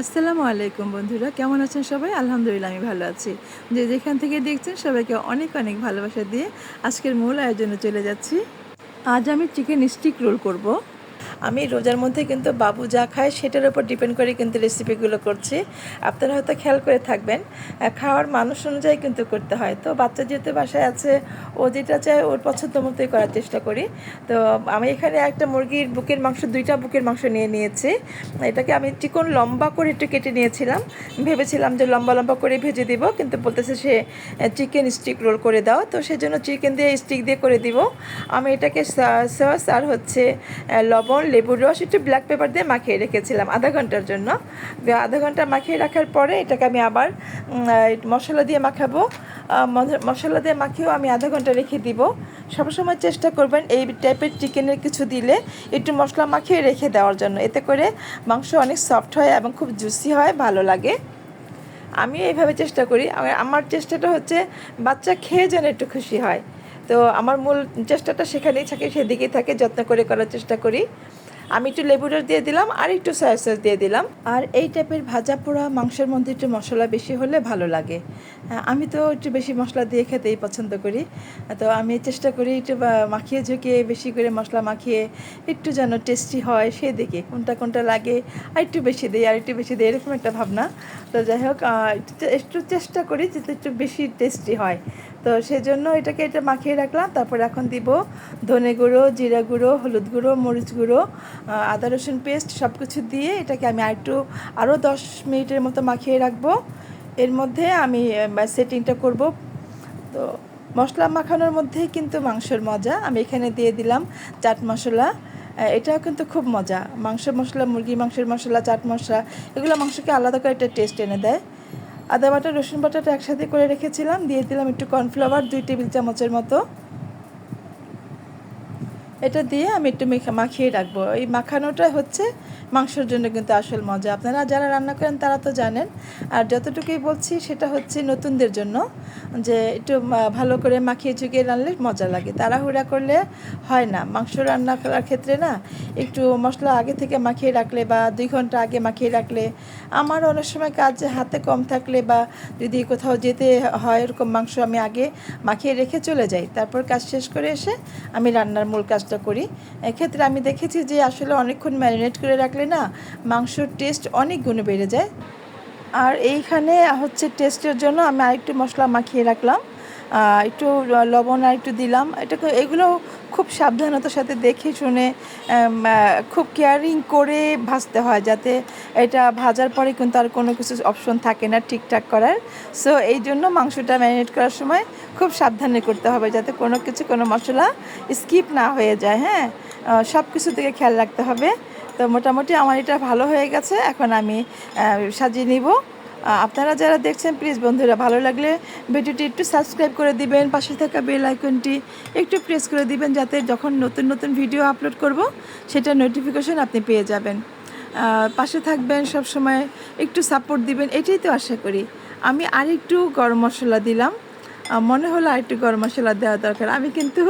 আসসালামু আলাইকুম বন্ধুরা, কেমন আছেন সবাই? আলহামদুলিল্লাহ, আমি ভালো আছি। যে যেখান থেকে দেখছেন, সবাইকে অনেক অনেক ভালোবাসা দিয়ে আজকের মূল আয়োজনে চলে যাচ্ছি। আজ আমি চিকেন স্টিক রোল করব। আমি রোজার মধ্যে কিন্তু বাবু যা খায় সেটার উপর ডিপেন্ড করে কিন্তু রেসিপিগুলো করছি। আপনারা হয়তো খেয়াল করে থাকবেন খাওয়ার মানুষ অনুযায়ী কিন্তু করতে হয়। তো বাচ্চা যেহেতু বাসায় আছে, ও যেটা চায় ওর পছন্দ মতোই করার চেষ্টা করি। তো আমি এখানে একটা মুরগির বুকের মাংস, দুইটা বুকের মাংস নিয়ে নিয়েছি। এটাকে আমি চিকন লম্বা করে একটু কেটে নিয়েছিলাম। ভেবেছিলাম যে লম্বা লম্বা করে ভেজে দিব, কিন্তু বলতেছে সে চিকেন স্টিক রোল করে দাও। তো সেজন্য চিকেন দিয়ে স্টিক দিয়ে করে দিব। আমি এটাকে সস আর হচ্ছে লবণ লেবুর রস একটু ব্ল্যাক পেপার দিয়ে মাখিয়ে রেখেছিলাম আধা ঘণ্টার জন্য। আধা ঘণ্টা মাখিয়ে রাখার পরে এটাকে আমি আবার মশলা দিয়ে মাখাবো। মশলা দিয়ে মাখিয়েও আমি আধা ঘণ্টা রেখে দিব। সবসময় চেষ্টা করবেন এই টাইপের চিকেনের কিছু দিলে একটু মশলা মাখিয়ে রেখে দেওয়ার জন্য। এতে করে মাংস অনেক সফট হয় এবং খুব জুসি হয়, ভালো লাগে। আমি এইভাবে চেষ্টা করি। আমার চেষ্টাটা হচ্ছে বাচ্চা খেয়ে যেন একটু খুশি হয়। তো আমার মূল চেষ্টাটা সেখানেই থাকে, সেদিকেই থাকে, যত্ন করে করার চেষ্টা করি। আমি একটু রস দিয়ে দিলাম আর একটু সয়া সস দিয়ে দিলাম। আর এই টাইপের ভাজা পোড়া মাংসের মধ্যে একটু মশলা বেশি হলে ভালো লাগে। আমি তো একটু বেশি মশলা দিয়ে খেতেই পছন্দ করি। তো আমি চেষ্টা করি একটু মাখিয়ে ঝুঁকিয়ে বেশি করে মশলা মাখিয়ে একটু যেন টেস্টি হয় সেদিকে কোনটা কোনটা লাগে আর একটু বেশি দিই, আর একটু বেশি দিই, এরকম একটা ভাবনা। তো যাই হোক একটু একটু চেষ্টা করি যাতে একটু বেশি টেস্টি হয়। তো সেজন্য এটাকে এটা মাখিয়ে রাখলাম। তারপর এখন দিব ধনে গুঁড়ো, জিরা গুঁড়ো, হলুদ গুঁড়ো, মরিচ গুঁড়ো আদা, রসুন পেস্ট সব কিছু দিয়ে এটাকে আমি আরেকটু আরও দশ মিনিটের মতো মাখিয়ে রাখব। এর মধ্যে আমি সেটিংটা করব। তো মশলা মাখানোর মধ্যেই কিন্তু মাংসের মজা। আমি এখানে দিয়ে দিলাম চাট মশলা। এটাও কিন্তু খুব মজা। মাংস মশলা মুরগি মাংসের মশলা, চাট মশলা, এগুলো মাংসকে আলাদা করে একটা টেস্ট এনে দেয়। আদা বাটা, রসুন বাটাটা একসাথে করে রেখেছিলাম, দিয়ে দিলাম একটু কর্নফ্লাওয়ার, দুই টেবিল চামচের মতো। এটা দিয়ে আমি একটু মাখিয়ে রাখব। এই মাখানোটা হচ্ছে মাংসের জন্য কিন্তু আসল মজা। আপনারা যারা রান্না করেন, তারা তো জানেন। আর যতটুকুই বলছি, সেটা হচ্ছে নতুনদের জন্য যে একটু ভালো করে মাখিয়ে চুকিয়ে রানলে মজা লাগে। তাড়াহুড়া করলে হয় না। মাংস রান্না করার ক্ষেত্রে না, একটু মশলা আগে থেকে মাখিয়ে রাখলে বা দুই ঘণ্টা আগে মাখিয়ে রাখলে, আমার অনেক সময় কাজ হাতে কম থাকলে বা যদি কোথাও যেতে হয়, এরকম মাংস আমি আগে মাখিয়ে রেখে চলে যাই। তারপর কাজ শেষ করে এসে আমি রান্নার মূল কাজটা করি। এক্ষেত্রে আমি দেখেছি যে আসলে অনেকক্ষণ ম্যারিনেট করে রাখলে না মাংসর টেস্ট অনেক গুণে বেড়ে যায়। আর এইখানে হচ্ছে টেস্টের জন্য আমি আরেকটু মশলা মাখিয়ে রাখলাম। একটু লবণ আর একটু দিলাম। এটা এগুলো খুব সাবধানতার সাথে দেখে শুনে খুব কেয়ারিং করে ভাজতে হয় যাতে এটা ভাজার পরে কিন্তু আর কোনো কিছু অপশন থাকে না ঠিকঠাক করার। সো এই জন্য মাংসটা ম্যারিনেট করার সময় খুব সাবধানে করতে হবে যাতে কোনো কিছু, কোনো মশলা স্কিপ না হয়ে যায়। হ্যাঁ? সব কিছু থেকে খেয়াল রাখতে হবে। তো মোটামুটি আমার এটা ভালো হয়ে গেছে। এখন আমি সাজিয়ে নিব। আপনারা যারা দেখছেন প্লিজ বন্ধুরা, ভালো লাগলে ভিডিওটি একটু সাবস্ক্রাইব করে দিবেন, পাশে থাকা বেল আইকনটি একটু প্রেস করে দিবেন, যাতে যখন নতুন নতুন ভিডিও আপলোড করব, সেটা নোটিফিকেশন আপনি পেয়ে যাবেন। পাশে থাকবেন সব সময় একটু সাপোর্ট দিবেন, এটাই তো আশা করি। আমি আরেকটু গরম মশলা দিলাম। মনে হলো আরেকটু গরম মশলা দেওয়া দরকার। আমি কিন্তু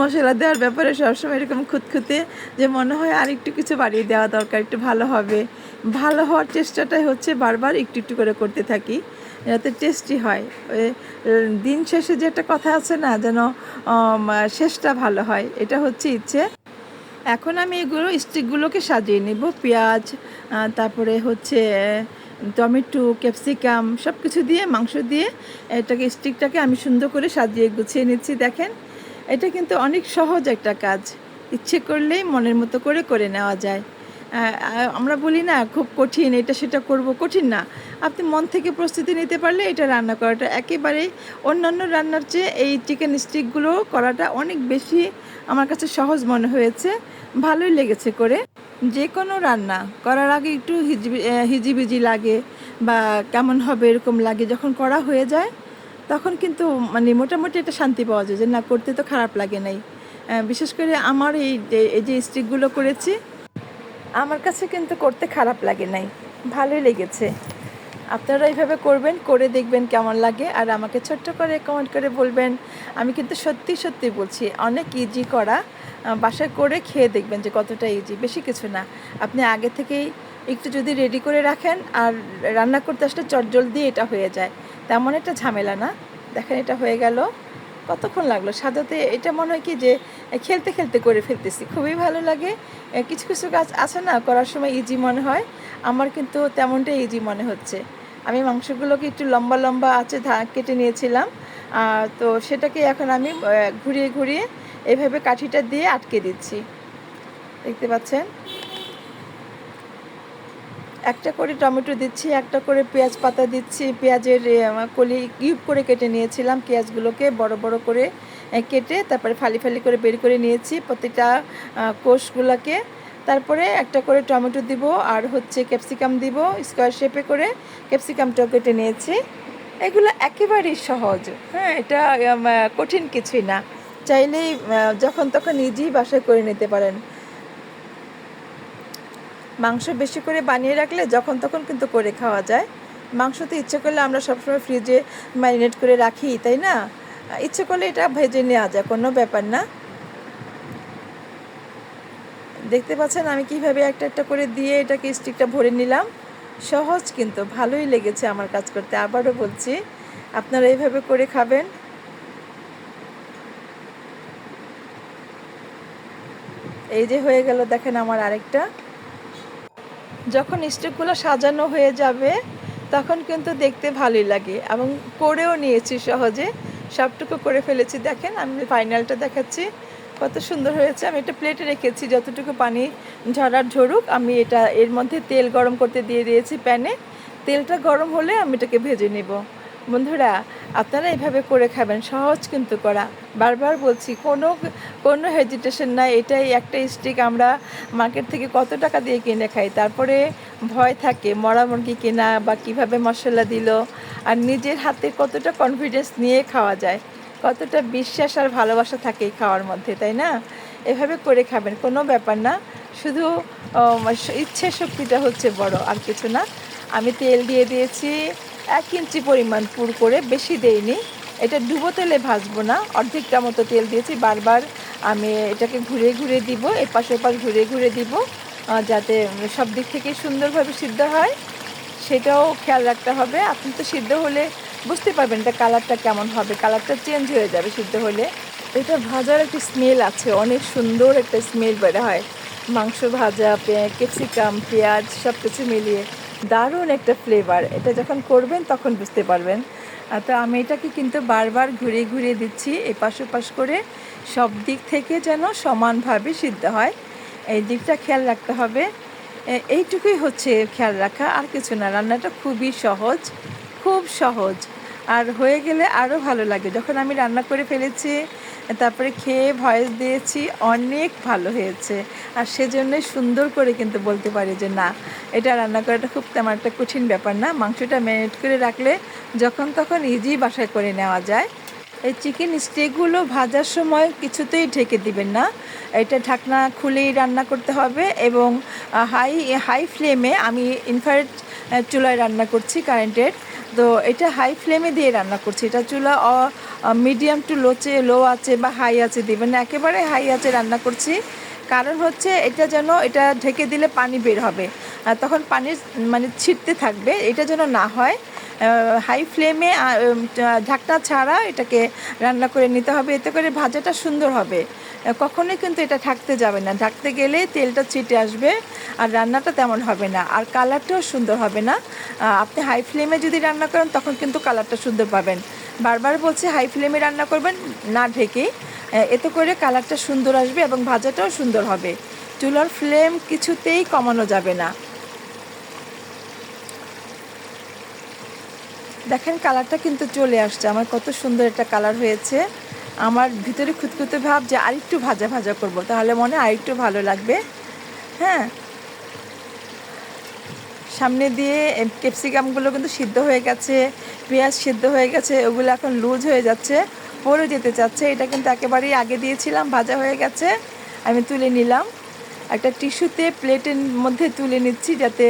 মশলা দেওয়ার ব্যাপারে সবসময় এরকম খুঁতখুঁতে যে মনে হয় আর একটু কিছু বাড়িয়ে দেওয়া দরকার, একটু ভালো হবে। ভালো হওয়ার চেষ্টাটাই হচ্ছে বারবার একটু একটু করে করতে থাকি, যাতে টেস্টি হয়। দিন শেষে যে একটা কথা আছে না, যেন শেষটা ভালো হয়, এটা হচ্ছে ইচ্ছে। এখন আমি এগুলো স্টিকগুলোকে সাজিয়ে নেব। পেঁয়াজ তারপরে হচ্ছে টমেটো, ক্যাপসিকাম সব কিছু দিয়ে, মাংস দিয়ে এটাকে, স্টিকটাকে আমি সুন্দর করে সাজিয়ে গুছিয়ে নিচ্ছি, দেখেন। এটা কিন্তু অনেক সহজ একটা কাজ। ইচ্ছে করলেই মনের মতো করে করে নেওয়া যায়। আমরা বলি না, খুব কঠিন, এটা সেটা করব, কঠিন না। আপনি মন থেকে প্রস্তুতি নিতে পারলে এটা রান্না করাটা একেবারেই অন্যান্য রান্নার চেয়ে এই চিকেন স্টিকগুলো করাটা অনেক বেশি আমার কাছে সহজ মনে হয়েছে, ভালোই লেগেছে করে। যে কোনো রান্না করার আগে একটু হিজিবি হিজিবিজি লাগে বা কেমন হবে এরকম লাগে, যখন করা হয়ে যায়, তখন কিন্তু মানে মোটামুটি একটা শান্তি পাওয়া যায় যে না, করতে তো খারাপ লাগে নাই। বিশেষ করে আমার এই এই যে স্টিকগুলো করেছি আমার কাছে কিন্তু করতে খারাপ লাগে নাই। ভালোই লেগেছে। আপনারা এইভাবে করবেন, করে দেখবেন কেমন লাগে। আর আমাকে ছোট্ট করে কমেন্ট করে বলবেন। আমি কিন্তু সত্যি সত্যি বলছি, অনেক ইজি করা। বাসায় করে খেয়ে দেখবেন যে কতটা ইজি বেশি কিছু না। আপনি আগে থেকেই একটু যদি রেডি করে রাখেন, আর রান্না করতে আসলে চটজলদি এটা হয়ে যায়। তেমন একটা ঝামেলা না। দেখেন এটা হয়ে গেল। কতক্ষণ লাগল? সাজাতে এটা মনে হয় কি যে খেলতে খেলতে করে ফেলতেছি। খুবই ভালো লাগে। কিছু কিছু কাজ আছে না, করার সময় ইজি মনে হয়। আমার কিন্তু তেমনটাই ইজি মনে হচ্ছে। আমি মাংসগুলোকে একটু লম্বা লম্বা আছে ধা, কেটে নিয়েছিলাম। তো সেটাকে এখন আমি ঘুরিয়ে ঘুরিয়ে এভাবে কাঠিটা দিয়ে আটকে দিচ্ছি। দেখতে পাচ্ছেন? একটা করে টমেটো দিচ্ছি, একটা করে পেঁয়াজ পাতা দিচ্ছি। পেঁয়াজের কলি কিউব করে কেটে নিয়েছিলাম। পেঁয়াজগুলোকে বড় বড় করে কেটে তারপরে ফালি ফালি করে বের করে নিয়েছি প্রতিটা কোষগুলোকে। তারপরে একটা করে টমেটো দিব, আর হচ্ছে ক্যাপসিকাম দিব, স্কোয়ার শেপে করে ক্যাপসিকামটাও কেটে নিয়েছি। এগুলো একেবারেই সহজ। হ্যাঁ এটা কঠিন কিছুই না। চাইলেই যখন তখন নিজেই বাসায় করে নিতে পারেন। মাংস বেশি করে বানিয়ে রাখলে যখন তখন কিন্তু করে খাওয়া যায়। মাংস তো ইচ্ছে করলে আমরা সবসময় ফ্রিজে ম্যারিনেট করে রাখি, তাই না? ইচ্ছে করলে এটা ভেজে নেওয়া যায়, কোনো ব্যাপার না। দেখতে পাচ্ছেন আমি কীভাবে একটা একটা করে দিয়ে এটাকে স্টিকটা ভরে নিলাম। সহজ কিন্তু, ভালোই লেগেছে আমার কাজ করতে। আবারও বলছি, আপনারা এইভাবে করে খাবেন। এই যে হয়ে গেল, দেখেন আমার আরেকটা। যখন স্টিকগুলো সাজানো হয়ে যাবে, তখন কিন্তু দেখতে ভালোই লাগে এবং করেও নিয়েছি সহজে। সবটুকু করে ফেলেছি। দেখেন, আমি ফাইনালটা দেখাচ্ছি। কত সুন্দর হয়েছে। আমি এটা প্লেটে রেখেছি, যতটুকু পানি ঝরার ঝরুক, আমি এটা এর মধ্যে তেল গরম করতে দিয়ে দিয়েছি প্যানে। তেলটা গরম হলে আমি এটাকে ভেজে নেব। বন্ধুরা, আপনারা এইভাবে করে খাবেন, সহজ কিন্তু করা। বারবার বলছি, কোনো কোনো হেজিটেশন নাই, এটাই একটা স্টিক আমরা মার্কেট থেকে কত টাকা দিয়ে কিনে খাই। তারপরে ভয় থাকে, মরা মুরগি কেনা বা কীভাবে মশলা দিল, আর নিজের হাতে কতটা কনফিডেন্স নিয়ে খাওয়া যায়। কতটা বিশ্বাস আর ভালোবাসা থাকে এই খাওয়ার মধ্যে, তাই না? এভাবে করে খাবেন, কোনো ব্যাপার না। শুধু ইচ্ছে শক্তিটা হচ্ছে বড়, আর কিছু না। আমি তেল দিয়ে দিয়েছি এক ইঞ্চি পরিমাণ পুর করে বেশি দেইনি এটা ডুবো তেলে ভাজবো না, অর্ধেকটা মতো তেল দিয়েছি। বারবার আমি এটাকে ঘুরে ঘুরে দিব, এপাশ ওপাশ ঘুরে ঘুরে দিব যাতে সব দিক থেকে সুন্দরভাবে সিদ্ধ হয়। সেটাও খেয়াল রাখতে হবে। আপনি তো সিদ্ধ হলে বুঝতে পারবেন এটা কালারটা কেমন হবে। কালারটা চেঞ্জ হয়ে যাবে সিদ্ধ হলে। এটা ভাজার একটা স্মেল আছে, অনেক সুন্দর একটা স্মেল বের হয়। মাংস ভাজা ক্যাপসিকাম, পেঁয়াজ সব কিছু মিলিয়ে। দারুণ একটা ফ্লেভার এটা যখন করবেন, তখন বুঝতে পারবেন। তো আমি এটাকে কিন্তু বারবার ঘুরিয়ে ঘুরিয়ে দিচ্ছি, এপাশ ওপাশ করে সব দিক থেকে যেন সমানভাবে সিদ্ধ হয়। এই দিকটা খেয়াল রাখতে হবে। এইটুকুই হচ্ছে খেয়াল রাখা, আর কিছু না। রান্নাটা খুবই সহজ, খুব সহজ। আর হয়ে গেলে আরও ভালো লাগে। যখন আমি রান্না করে ফেলেছি তারপরে খেয়ে ভয়েস দিয়েছি, অনেক ভালো হয়েছে। আর সেজন্যই সুন্দর করে কিন্তু বলতে পারি যে না, এটা রান্না করাটা খুব তেমন একটা কঠিন ব্যাপার না। মাংসটা ম্যারিনেট করে রাখলে যখন তখন ইজি বাসায় করে নেওয়া যায়। এই চিকেন স্টেকগুলো ভাজার সময় কিছুতেই ঢেকে দিবেন না। এটা ঢাকনা খুলেই রান্না করতে হবে এবং হাই হাই ফ্লেমে আমি ইনফ্রারেড চুলায় রান্না করছি কারেন্টের তো এটা হাই ফ্লেমে দিয়ে রান্না করছি। এটা চুলা মিডিয়াম টু লোচে লো আছে বা হাই আছে দিবেন না একেবারে হাই আছে রান্না করছি। কারণ হচ্ছে এটা যেন, এটা ঢেকে দিলে পানি বের হবে। তখন পানি মানে ছিটতে থাকবে। এটা যেন না হয়। হাই ফ্লেমে ঢাকনা ছাড়া এটাকে রান্না করে নিতে হবে। এতে করে ভাজাটা সুন্দর হবে। কখনোই কিন্তু এটা ঢাকতে যাবে না। ঢাকতে গেলে তেলটা ছিটে আসবে আর রান্নাটা তেমন হবে না। আর কালারটাও সুন্দর হবে না। আপনি হাই ফ্লেমে যদি রান্না করেন, তখন কিন্তু কালারটা সুন্দর পাবেন। বারবার বলছি হাই ফ্লেমে রান্না করবেন, না ঢেকে। এতে করে কালারটা সুন্দর আসবে এবং ভাজাটাও সুন্দর হবে। চুলার ফ্লেম কিছুতেই কমানো যাবে না। দেখেন কালারটা কিন্তু চলে আসছে। আমার কত সুন্দর একটা কালার হয়েছে। আমার ভিতরে খুঁতখুঁতে ভাব যে আরেকটু ভাজা ভাজা করব, তাহলে মনে আরেকটু ভালো লাগবে। হ্যাঁ। সামনে দিয়ে ক্যাপসিকামগুলো কিন্তু সিদ্ধ হয়ে গেছে, পেঁয়াজ সিদ্ধ হয়ে গেছে, ওগুলো এখন লুজ হয়ে যাচ্ছে পরে যেতে চাচ্ছে। এটা কিন্তু একেবারেই আগে দিয়েছিলাম, ভাজা হয়ে গেছে, আমি তুলে নিলাম। একটা টিস্যুতে প্লেটের মধ্যে তুলে নিচ্ছি যাতে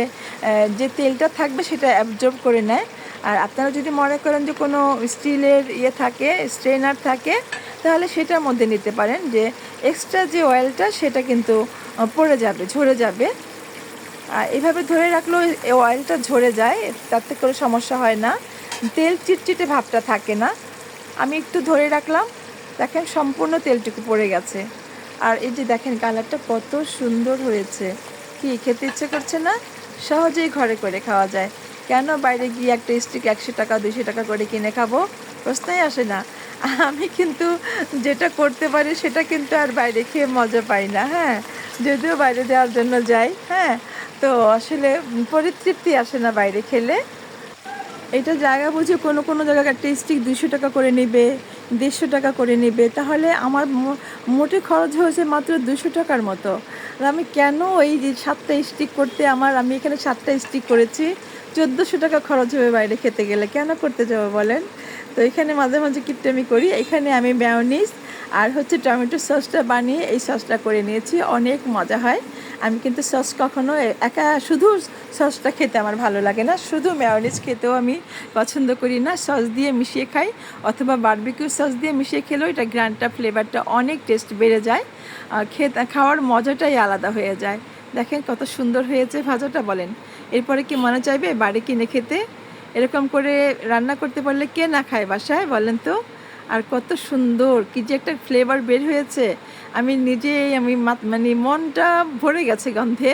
যে তেলটা থাকবে সেটা অ্যাবজর্ব করে নেয়। আর আপনারা যদি মনে করেন যে কোনো স্টিলের ইয়ে থাকে স্ট্রেনার থাকে, তাহলে সেটার মধ্যে নিতে পারেন যে এক্সট্রা যে অয়েলটা সেটা কিন্তু পড়ে যাবে, ঝরে যাবে। আর এইভাবে ধরে রাখলেও অয়েলটা ঝরে যায়, তাতে করে সমস্যা হয় না। তেল চিটচিটে ভাবটা থাকে না। আমি একটু ধরে রাখলাম, দেখেন সম্পূর্ণ তেলটুকু পড়ে গেছে। আর এই যে দেখেন কালারটা কত সুন্দর হয়েছে। কি খেতে ইচ্ছে করছে না? সহজেই ঘরে করে খাওয়া যায়। কেন বাইরে গিয়ে একটা স্টিক একশো টাকা দুশো টাকা করে কিনে খাব? প্রশ্নই আসে না। আমি কিন্তু যেটা করতে পারি সেটা কিন্তু আর বাইরে খেয়ে মজা পাই না হ্যাঁ? যদিও বাইরে যাওয়ার জন্য যাই হ্যাঁ? তো আসলে পরিতৃপ্তি আসে না বাইরে খেলে। এটা জায়গা বুঝে কোনো কোনো জায়গায় একটা স্টিক দুশো টাকা করে নেবে, দেড়শো টাকা করে নেবে, তাহলে আমার মোটে খরচ হয়েছে মাত্র দুশো টাকার মতো। আর আমি কেন যে সাতটা স্টিক করতে, আমার আমি এখানে সাতটা স্টিক করেছি? চোদ্দোশো টাকা খরচ হবে বাইরে খেতে গেলে। কেন করতে যাব বলেন? তো এখানে মাঝে মাঝে কিপটামি করি। এখানে আমি ম্যায়োনিজ আর হচ্ছে টমেটো সসটা বানিয়ে এই সসটা করে নিয়েছি। অনেক মজা হয়। আমি কিন্তু সস কখনো একা শুধু সসটা খেতে আমার ভালো লাগে না। শুধু ম্যায়োনিজ খেতেও আমি পছন্দ করি না। সস দিয়ে মিশিয়ে খাই। অথবা বারবিকিউ সস দিয়ে মিশিয়ে খেলেও এটা গ্রানটা ফ্লেভারটা অনেক টেস্ট বেড়ে যায়। খেতে, খাওয়ার মজাটাই আলাদা হয়ে যায়। দেখেন কত সুন্দর হয়েছে ভাজাটা বলেন। এরপরে কি মনে চাইবে বাড়ি কিনে খেতে? এরকম করে রান্না করতে পারলে কে না খায় বাসায় বলেন তো? আর কত সুন্দর, কি যে একটা ফ্লেভার বের হয়েছে। আমি নিজেই, আমি মানে মনটা ভরে গেছে গন্ধে।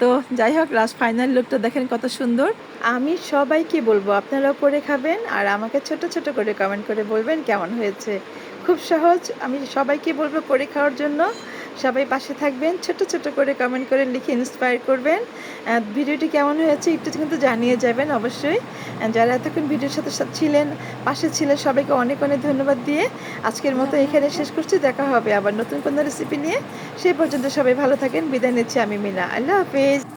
তো যাই হোক লাস্ট ফাইনাল লুকটা দেখেন কত সুন্দর। আমি সবাইকে বলব, আপনারাও করে খাবেন আর আমাকে ছোট ছোট করে কমেন্ট করে বলবেন কেমন হয়েছে। খুব সহজ, আমি সবাইকে বলব করে খাওয়ার জন্য। সবাই পাশে থাকবেন, ছোট ছোট করে কমেন্ট করে লিখে ইন্সপায়ার করবেন। ভিডিওটি কেমন হয়েছে একটু কিন্তু জানিয়ে যাবেন অবশ্যই। যারা এতক্ষণ ভিডিওর সাথে ছিলেন, পাশে ছিলেন, সবাইকে অনেক অনেক ধন্যবাদ দিয়ে আজকের মতো এখানে শেষ করছি। দেখা হবে আবার নতুন কোনো রেসিপি নিয়ে। সেই পর্যন্ত সবাই ভালো থাকেন। বিদায় নিচ্ছি আমি মিনা। আল্লাহ হাফেজ।